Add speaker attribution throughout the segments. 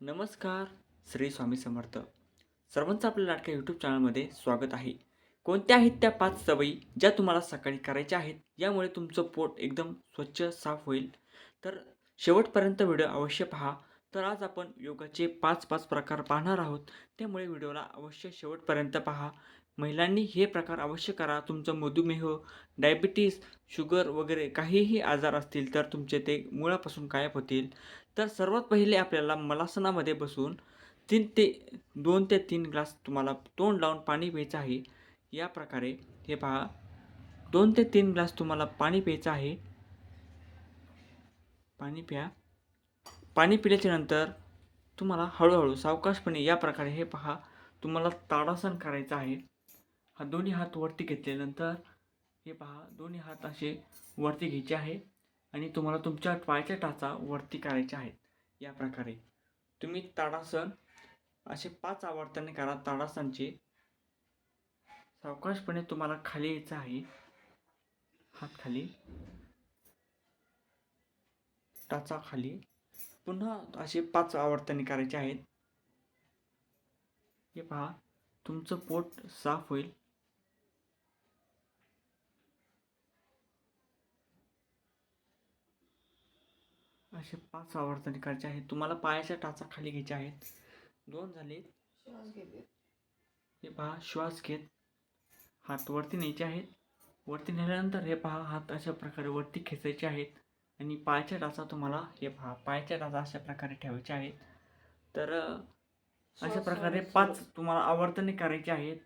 Speaker 1: नमस्कार श्री स्वामी समर्थ. सर्वांचं आपल्या लाटक्या यूट्यूब चॅनलमध्ये स्वागत आहे. कोणत्या आहेत त्या पाच सवयी ज्या तुम्हाला सकाळी करायच्या आहेत यामुळे तुमचं पोट एकदम स्वच्छ साफ होईल. तर शेवटपर्यंत व्हिडिओ अवश्य पहा. तर आज आपण योगाचे पाच पाच प्रकार पाहणार आहोत. त्यामुळे व्हिडिओला अवश्य शेवटपर्यंत पहा. महिलांनी हे प्रकार अवश्य करा. तुमचं मधुमेह डायबिटीस शुगर वगैरे काहीही आजार असतील तर तुमचे ते मुळापासून गायब होतील. तर सर्वात पहिले आपल्याला मलासनामध्ये बसून तीन ते दोन ते तीन ग्लास तुम्हाला तोंड लावून पाणी प्यायचं आहे. या प्रकारे हे पहा. दोन ते तीन ग्लास तुम्हाला पाणी प्यायचं आहे. पाणी प्या. पाणी पिल्याच्या नंतर तुम्हाला हळूहळू सावकाशपणे या प्रकारे हे पहा तुम्हाला ताडासन करायचं आहे. हा दोन्ही हात वरती घेतल्यानंतर हे पहा दोन्ही हात असे वरती घ्यायचे आहे. आणि तुम्हाला तुमच्या पायाच्या टाचा वरती करायच्या आहेत. या प्रकारे. तुम्ही ताडासन असे पाच आवर्तने करा. ताडासनचे सावकाशपणे तुम्हाला खाली यायचं आहे. हात खाली. टाचा खाली. पुन्हा असे पाच आवर्तने करायचे आहेत. हे पहा. तुमचं पोट साफ होईल. असे पाच आवर्तने करायचे आहेत. तुम्हाला पायाच्या टाचा खाली घ्यायच्या आहेत. दोन झाले.
Speaker 2: श्वास घेते.
Speaker 1: हे पहा श्वास घेत. हात वरती न्यायचे आहेत. वरती नेल्यानंतर हे पहा हात अशा प्रकारे वरती खेचायचे आहेत. आणि पायाच्या टाचा तुम्हाला हे पहा पायाच्या टाचा अशा प्रकारे ठेवायचे आहेत. तर अशा प्रकारे पाच तुम्हाला आवर्तने करायचे आहेत.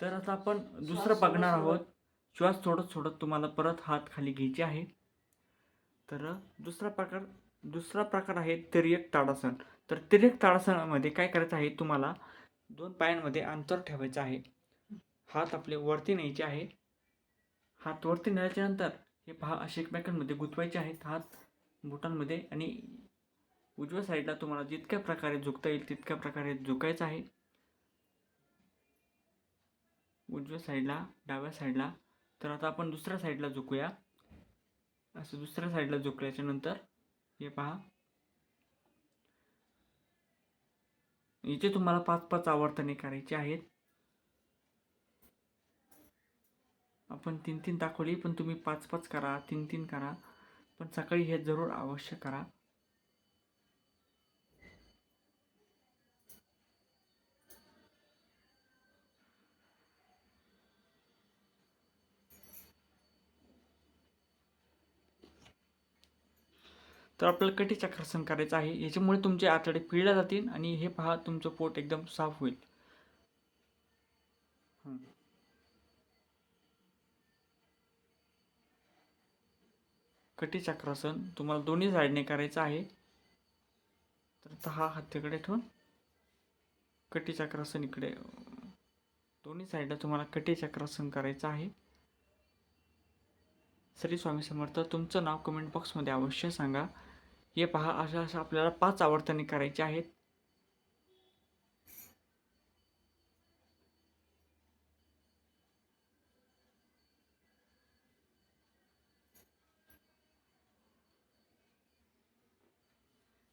Speaker 1: तर आता आपण दुसरं बघणार आहोत. श्वास सोडत सोडत तुम्हाला परत हात खाली घ्यायचे आहे तर दुसरा प्रकार दुसरा प्रकार आहे तिर्यक ताडासन. तर तिर्यक ताडासनामध्ये काय करायचं आहे तुम्हाला? दोन पायांमध्ये अंतर ठेवायचं आहे. हात आपले वरती न्यायचे आहे. हात वरती नेल्याच्या नंतर हे पहा असे एकमेकांमध्ये गुंतवायचे आहेत. हात बोटांमध्ये आणि उजव्या साईडला तुम्हाला जितक्या प्रकारे झुकता येईल तितक्या प्रकारे झुकायचं आहे. उजव्या साईडला डाव्या साईडला तर आता आपण दुसऱ्या साईडला झुकूया. असं दुसऱ्या साईडला झुकल्याच्या नंतर हे पहा. इथे तुम्हाला पाच पाच आवर्तने करायची आहेत. आपण तीन तीन दाखवली पण तुम्ही पाच पाच करा तीन तीन करा. पण सकाळी हे जरूर अवश्य करा. तर आपल्याला कटी चक्रासन करायचं आहे. याच्यामुळे तुमचे आतडे पिळल्या जातील आणि हे पहा तुमचं पोट एकदम साफ होईल. कटी चक्रासन तुम्हाला दोन्ही साईडने करायचं आहे. तर आता हा हात तिकडे ठेवून कटी चक्रासन इकडे. दोन्ही साईडला तुम्हाला कटी चक्रासन करायचं आहे. श्री स्वामी समर्थ तुमचं नाव कमेंट बॉक्समध्ये अवश्य सांगा. हे पहा अशा अशा आपल्याला पाच आवर्तने करायचे आहेत.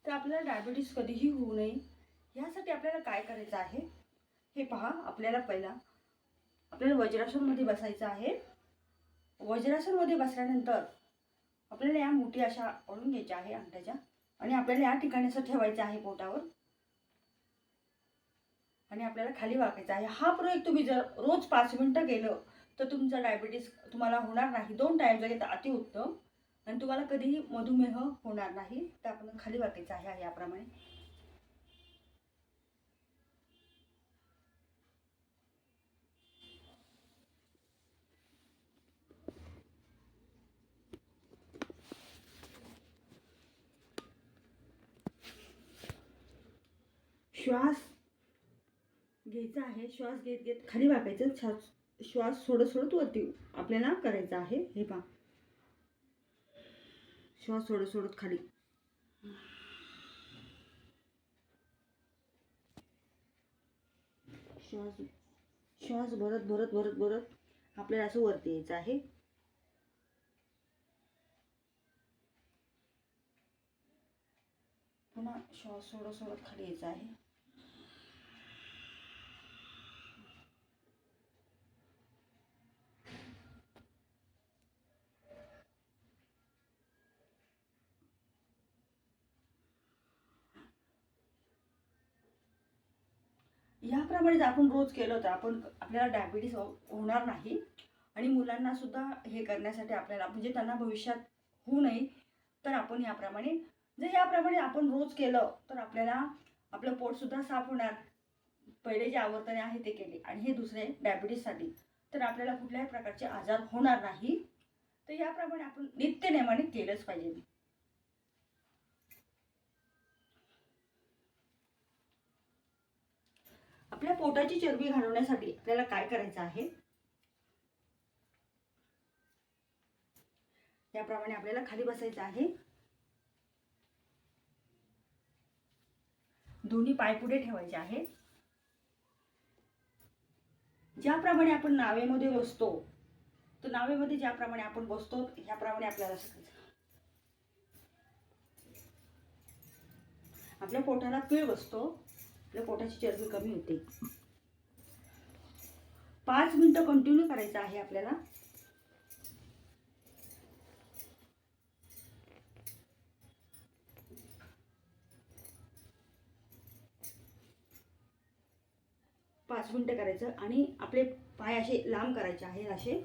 Speaker 2: तर आपल्याला डायबिटीस कधीही होऊ नये. यासाठी आपल्याला काय करायचं आहे? हे पहा आपल्याला पहिला आपल्याला वज्रासनमध्ये बसायचं आहे. वज्रासनमध्ये बसल्यानंतर आपल्याला या मुठी अशा ओढून घ्यायच्या आहे अंगठ्याच्या आणि आपल्याला या ठिकाणी असं ठेवायचं आहे पोटावर. आणि आपल्याला खाली वाकायचं आहे. हा प्रयोग तुम्ही जर रोज पाच मिनटं केलं तर तुमचं डायबिटीस तुम्हाला होणार नाही. दोन टाईम जर घेता अतिउत्तम. आणि तुम्हाला कधीही मधुमेह होणार नाही. तर आपण खाली वाकायचं आहे याप्रमाणे. श्वास घ्यायचा आहे. श्वास घेत घेत खाली वाकायचं श्वास श्वास सोडत सोडत वरती आपल्याला करायचं आहे. हे पहा. श्वास सोडत सोडत खाली. श्वास श्वास भरत भरत भरत भरत आपल्याला असं वरती यायचं आहे. पुन्हा श्वास सोडत सोडत खाली यायचं आहे. याप्रमाणे जर आपण रोज केलं तर आपण आपल्याला डायबिटीस हो- होणार नाही. आणि मुलांना सुद्धा हे करण्यासाठी आपल्याला म्हणजे त्यांना भविष्यात होऊ नये. तर आपण याप्रमाणे जर याप्रमाणे आपण रोज केलं तर आपल्याला आपलं पोटसुद्धा साफ होणार. पहिले जे आवर्तने आहे ते केले. आणि हे दुसरे डायबिटीससाठी तर आपल्याला कुठल्याही प्रकारचे आजार होणार नाही. तर याप्रमाणे आपण नित्यनेमाने केलंच पाहिजे. आपल्या पोटाची चरबी घालवण्यासाठी आपल्याला काय करायचं आहे? त्याप्रमाणे आपल्याला खाली बसायचं आहे. दोन्ही पाय पुढे ठेवायचे आहे. ज्याप्रमाणे आपण नावेमध्ये बसतो तर नावेमध्ये ज्याप्रमाणे आपण बसतो ह्याप्रमाणे आपल्याला शिकायचं. आपल्या पोटाला पीळ बसतो. आपल्या पोटाची चरबी कमी होते. पाच मिनिटं कंटिन्यू करायचं आहे आपल्याला. पाच मिनिटं करायचं आणि आपले पाय असे लांब करायचे आहेत असे.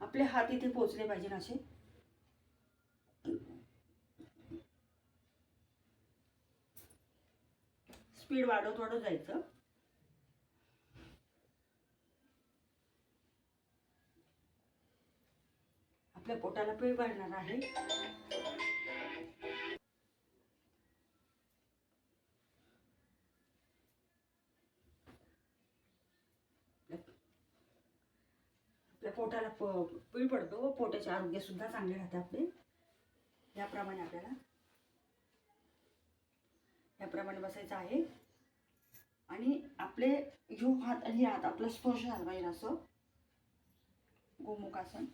Speaker 2: आपले हात इथे पोचले पाहिजे असे. स्पीड वाढवत वाढवत जायचं. आपल्या पोटाला पीळ वाढणार आहे. आपल्या पोटाला प पीळ पडतो. व पोटाचे आरोग्य सुद्धा चांगले राहते आपले. याप्रमाणे आपल्याला याप्रमाणे बसायचं आहे. आणि आपले ह्यो हात आणि हात आपला स्पर्श झाला पाहिजे असं. गोमुखासन.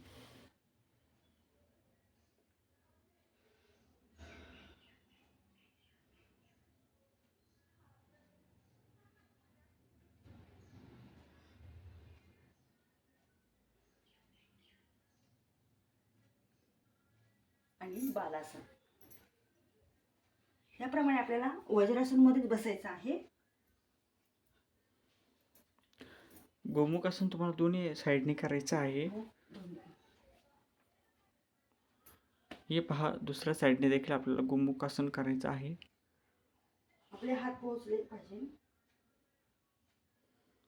Speaker 2: आणि बालासन. याप्रमाणे आपल्याला वज्रासनमध्येच बसायचं आहे.
Speaker 1: गोमुखासन तुम्हाला दोन्ही साईडने करायचं आहे. हे पहा दुसऱ्या साईडने देखील आपल्याला गोमुखासन करायचं आहे.
Speaker 2: आपले हात पोहोचले पाहिजे.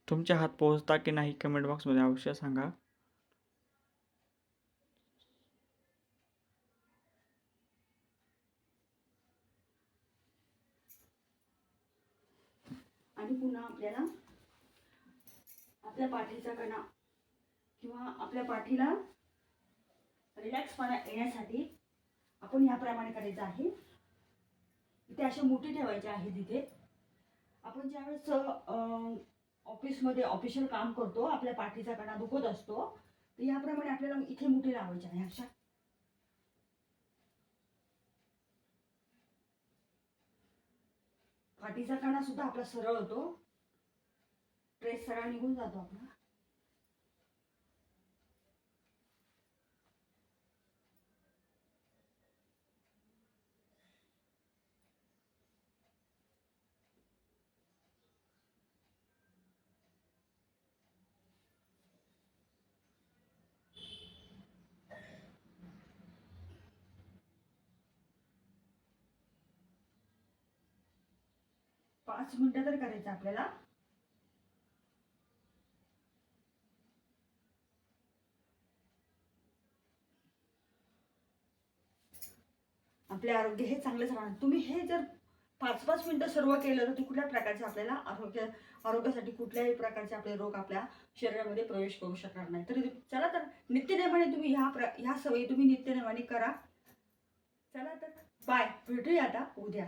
Speaker 1: तुमचे हात पोहोचता की नाही कमेंट बॉक्समध्ये अवश्य सांगा.
Speaker 2: आणि पुन्हा आपल्याला आपल्या पाठीचा कणा किंवा आपल्या पाठीला रिलॅक्सपणा येण्यासाठी आपण ह्याप्रमाणे करायचं आहे. इथे असे मोठे ठेवायचे आहे तिथे आपण ज्यावेळेस ऑफिसमध्ये ऑफिशियल काम करतो आपल्या पाठीचा कणा दुखत असतो तर याप्रमाणे आपल्याला इथे मुठी लावायची आहे अशा. पाठीचा कणा सुद्धा आपला सरळ होतो ट्रेस सरळ निघून जातो आपला. पाच मिनिटं तर करायचं आपल्याला. आपले आरोग्य हे चांगलेच राहणार तुम्ही हे जर पाच पाच मिनटं सर्व केलं तर कुठल्या प्रकारचे आपल्याला आरोग्य आरोग्यासाठी कुठल्याही प्रकारचे आपले रोग आपल्या शरीरामध्ये प्रवेश करू शकणार नाही. तरी चला तर नित्यनेमाने तुम्ही ह्या प्र ह्या सवयी तुम्ही नित्यनेमाने करा. चला तर बाय. भेटूया आता उद्या.